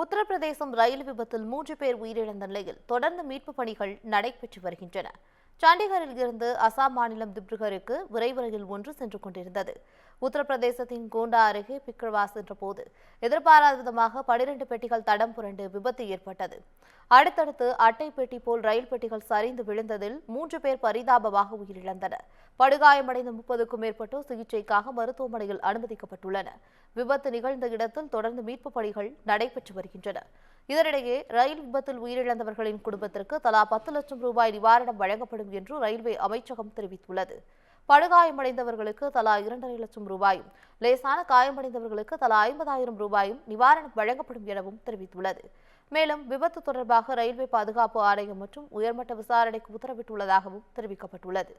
உத்தரப்பிரதேசம் ரயில் விபத்தில் மூன்று பேர் உயிரிழந்த நிலையில் தொடர்ந்து மீட்பு பணிகள் நடைபெற்று வருகின்றன. சண்டிகரில் இருந்து அசாம் மாநிலம் திப்ருகருக்கு விரைவு ரயில் ஒன்று சென்று கொண்டிருந்தது. உத்தரப்பிரதேசத்தின் கோண்டா அருகே பிக்ரவா சென்ற போது எதிர்பாராத விதமாக பனிரெண்டு பெட்டிகள் தடம் புரண்டு விபத்து ஏற்பட்டது. அடுத்தடுத்து அட்டை பெட்டி போல் ரயில் பெட்டிகள் சரிந்து விழுந்ததில் மூன்று பேர் பரிதாபமாக உயிரிழந்தனர். படுகாயமடைந்த முப்பதுக்கும் மேற்பட்டோர் சிகிச்சைக்காக மருத்துவமனையில் அனுமதிக்கப்பட்டுள்ளனர். விபத்து நிகழ்ந்த இடத்தில் தொடர்ந்து மீட்பு பணிகள் நடைபெற்று வருகின்றன. இதனிடையே ரயில் விபத்தில் உயிரிழந்தவர்களின் குடும்பத்திற்கு தலா பத்து லட்சம் ரூபாய் நிவாரணம் வழங்கப்படும் என்று ரயில்வே அமைச்சகம் தெரிவித்துள்ளது. படுகாயமடைந்தவர்களுக்கு தலா இரண்டரை லட்சம் ரூபாயும் லேசான காயமடைந்தவர்களுக்கு தலா ஐம்பதாயிரம் ரூபாயும் நிவாரணம் வழங்கப்படும் எனவும் தெரிவித்துள்ளது. மேலும் விபத்து தொடர்பாக ரயில்வே பாதுகாப்பு ஆணையம் மற்றும் உயர்மட்ட விசாரணைக்கு உத்தரவிட்டுள்ளதாகவும் தெரிவிக்கப்பட்டுள்ளது.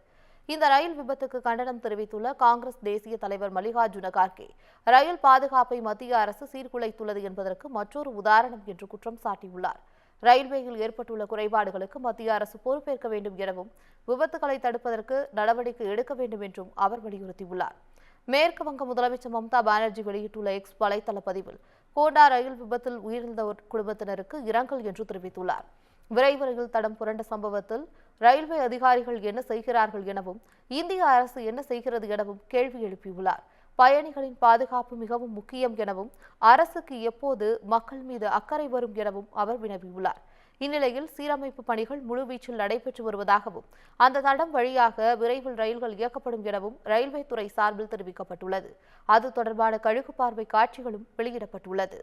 இந்த ரயில் விபத்துக்கு கண்டனம் தெரிவித்துள்ள காங்கிரஸ் தேசிய தலைவர் மல்லிகார்ஜுன கார்கே. ரயில் பாதுகாப்பை மத்திய அரசு சீர்குலைத்துள்ளது என்பதற்கு மற்றொரு உதாரணம் என்று குற்றம் சாட்டியுள்ளார். ரயில்வேயில் ஏற்பட்டுள்ள குறைபாடுகளுக்கு மத்திய அரசு பொறுப்பேற்க வேண்டும் எனவும் விபத்துகளை தடுப்பதற்கு நடவடிக்கை எடுக்க வேண்டும் என்றும் அவர் வலியுறுத்தியுள்ளார். மேற்கு வங்க முதலமைச்சர் மம்தா பானர்ஜி வெளியிட்டுள்ள எக்ஸ் வலைதள பதிவில் கோண்டா ரயில் விபத்தில் உயிரிழந்த குடும்பத்தினருக்கு இரங்கல் என்று தெரிவித்துள்ளார். விரைவு ரயில் தடம் புரண்ட சம்பவத்தில் ரயில்வே அதிகாரிகள் என்ன செய்கிறார்கள் எனவும் இந்திய அரசு என்ன செய்கிறது எனவும் கேள்வி எழுப்பியுள்ளார். பயணிகளின் பாதுகாப்பு மிகவும் முக்கியம் எனவும் அரசுக்கு எப்போது மக்கள் மீது அக்கறை வரும் எனவும் அவர் வினவியுள்ளார். இந்நிலையில் சீரமைப்பு பணிகள் முழுவீச்சில் நடைபெற்று வருவதாகவும் அந்த தடம் வழியாக விரைவில் ரயில்கள் இயக்கப்படும் எனவும் ரயில்வே துறை சார்பில் தெரிவிக்கப்பட்டுள்ளது. அது தொடர்பான கழுகு பார்வை காட்சிகளும் வெளியிடப்பட்டுள்ளது.